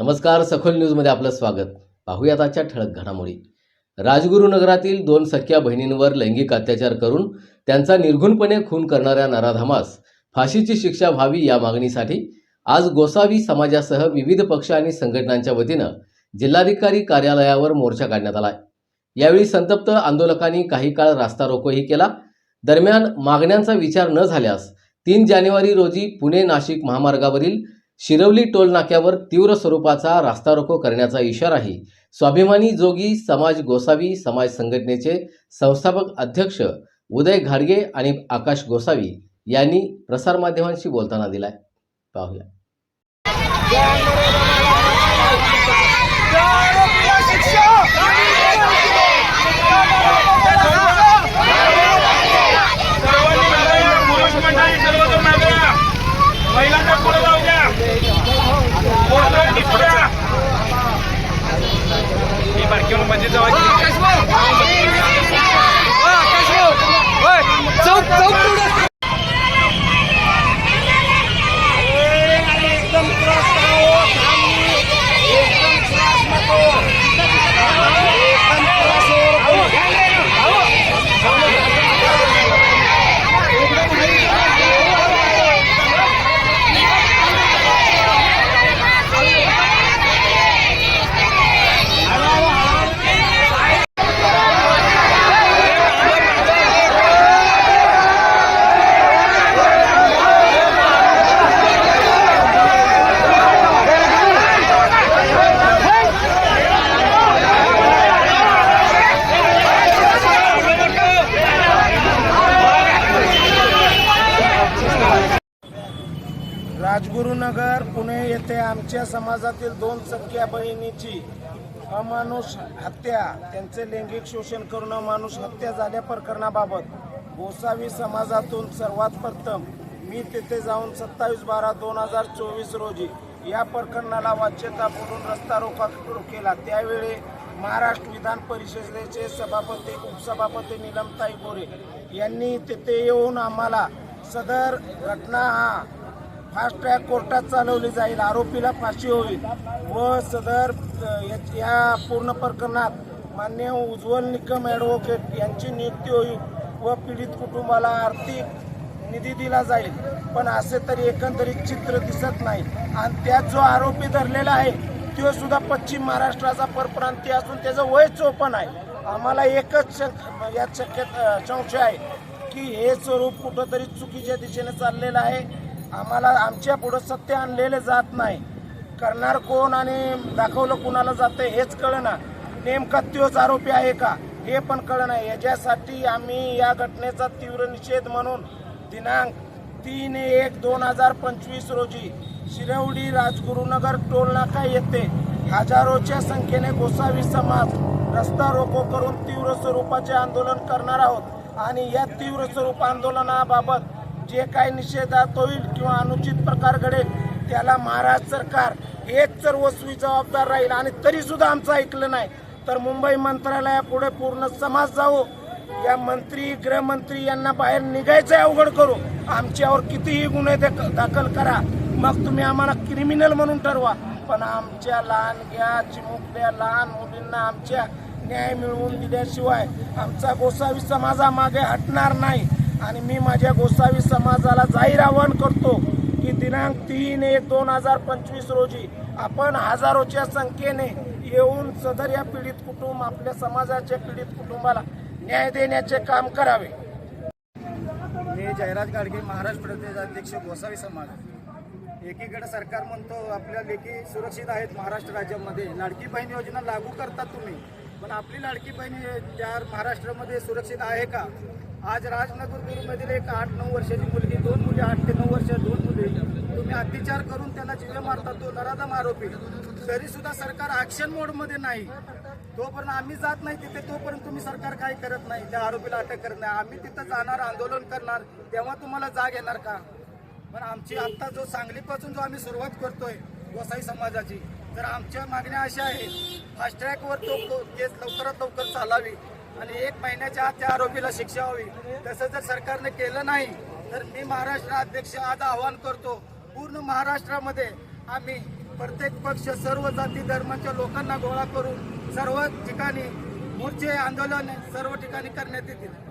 नमस्कार सखोल न्यूजमध्ये आपलं स्वागत. पाहूयात आजच्या ठळक घडामोडी. राजगुरुनगरातील दोन सख्या बहिणींवर लैंगिक अत्याचार करून त्यांचा निर्घुणपणे खून करणाऱ्या नराधमास फाशीची शिक्षा व्हावी या मागणीसाठी आज गोसावी समाजासह विविध पक्ष आणि संघटनांच्या वतीनं जिल्हाधिकारी कार्यालयावर मोर्चा काढण्यात आला यावेळी संतप्त आंदोलकांनी काही काळ रास्ता रोकोही केला. दरम्यान मागण्यांचा विचार न झाल्यास तीन जानेवारी रोजी पुणे नाशिक महामार्गावरील शिरवली टोल नाक्यावर तीव्र स्वरूपाचा रास्ता रोको करण्याचा इशाराही स्वाभिमानी जोगी समाज गोसावी समाज संघटनेचे संस्थापक अध्यक्ष उदय घाडगे आणि आकाश गोसावी यांनी प्रसारमाध्यमांशी बोलताना दिलाय. पाहूया पुरुष मंडळी सर्वजण मागे या. महिलांना पुढे जाऊ द्या पोरांनी पुढे या. ही बारकीवर मध्ये जावायची राजगुरुनगर पुणे येथे आमच्या समाजातील दोन सख्या बहिणीची अमानुष हत्या त्यांचे लैंगिक शोषण करून अमानुष हत्या झाल्या प्रकरणाबाबत गोसावी समाजातून सर्वात प्रथम मी तेथे जाऊन सत्तावीस बारा दोन हजार चोवीस रोजी या प्रकरणाला वाच्यता बोलून रस्ता रोका केला. त्यावेळी महाराष्ट्र विधान परिषदेचे सभापती उपसभापती निलमताई गोरे यांनी तेथे येऊन आम्हाला सदर घटना हा फास्ट ट्रॅक कोर्टात चालवली जाईल आरोपीला फाशी होईल. व सदर या- या पूर्ण प्रकरणात मान्य उज्ज्वल निकम ॲडव्होकेट यांची नियुक्ती होईल व पीडित कुटुंबाला आर्थिक निधी दिला जाईल. पण असे तरी एकंदरीत चित्र दिसत नाही. आणि त्यात जो आरोपी धरलेला आहे तो सुद्धा पश्चिम महाराष्ट्राचा परप्रांतीय असून त्याचं वय चोपण आहे. आम्हाला एकच यात शक्य संशय आहे की हे स्वरूप कुठंतरी चुकीच्या दिशेने चाललेलं आहे. आम्हाला आमच्या पुढं सत्य आणलेले जात नाही. करणार कोण आणि दाखवलं कुणाला जातं हेच कळना. नेमका त्योच आरोपी आहे का? हे पण कळना. याच्यासाठी आम्ही या घटनेचा तीव्र निषेध म्हणून दिनांक तीन एक दोन हजार पंचवीस रोजी शिरवडी राजगुरुनगर टोलनाका येथे हजारोच्या संख्येने गोसावी समाज रस्ता रोको करून तीव्र स्वरूपाचे आंदोलन करणार आहोत. आणि या तीव्र स्वरूप आंदोलनाबाबत जे काही निषेधात होईल किंवा अनुचित प्रकार घडेल त्याला महाराष्ट्र सरकार हेच सर्वस्वी जबाबदार राहील. आणि तरी सुद्धा आमचं ऐकलं नाही. तर मुंबई मंत्रालयापुढे पूर्ण समाज जावो. या मंत्री गृहमंत्री यांना बाहेर निघायचं अवघड करू. आमच्यावर कितीही गुन्हे दाखल करा. मग तुम्ही आम्हाला क्रिमिनल म्हणून ठरवा. पण आमच्या लहानग्या चिमुकल्या लहान मुलींना आमच्या न्याय मिळवून दिल्याशिवाय आमचा गोसावी समाजामागे हटणार नाही. आणि मी माझ्या गोसावी समाजाला जाहीर आवाहन करतो की दिनांक तीन एक दोन हजार पंचवीस रोजी आपण हजारोच्या संख्येने येऊन सदर या पीडित कुटुंब आपल्या समाजाच्या पीडित कुटुंबाला न्याय देण्याचे काम करावे. मी जयराज गाडगे महाराष्ट्र प्रदेश अध्यक्ष गोसावी समाज. एकीकडे सरकार म्हणतो आपल्या लेखी सुरक्षित आहेत महाराष्ट्र राज्यामध्ये. लाडकी बहीण योजना लागू करतात तुम्ही. पण आपली लाडकी बहीण त्या महाराष्ट्रामध्ये सुरक्षित आहे का? आज राजनगर गुरुमधील एक आठ नऊ वर्षाची मुलगी दोन मुली आठ ते नऊ वर्ष दोन मुली तुम्ही अत्याचार करून त्यांना जिवे मारतात तो नराधम आरोपी. तरी सुद्धा सरकार ॲक्शन मोडमध्ये नाही. तोपर्यंत आम्ही जात नाही तिथे तोपर्यंत तुम्ही सरकार काही करत नाही. त्या आरोपीला अटक करत नाही. आम्ही तिथं जाणार आंदोलन करणार तेव्हा तुम्हाला जाग येणार का? पण आमची आत्ता जो सांगलीपासून जो आम्ही सुरुवात करतोय गोसाई समाजाची तर आमच्या मागण्या अशा आहेत. फास्ट ट्रॅकवर तो तो केस लवकरात लवकर चालावी आणि एक महिन्याच्या आत त्या आरोपीला शिक्षा व्हावी. तसं जर सरकारने केलं नाही तर मी महाराष्ट्र अध्यक्ष आज आवाहन करतो पूर्ण महाराष्ट्रामध्ये आम्ही प्रत्येक पक्ष सर्व जाती धर्माच्या लोकांना गोळा करून सर्व ठिकाणी मोर्चे आंदोलन सर्व ठिकाणी करण्यात येतील.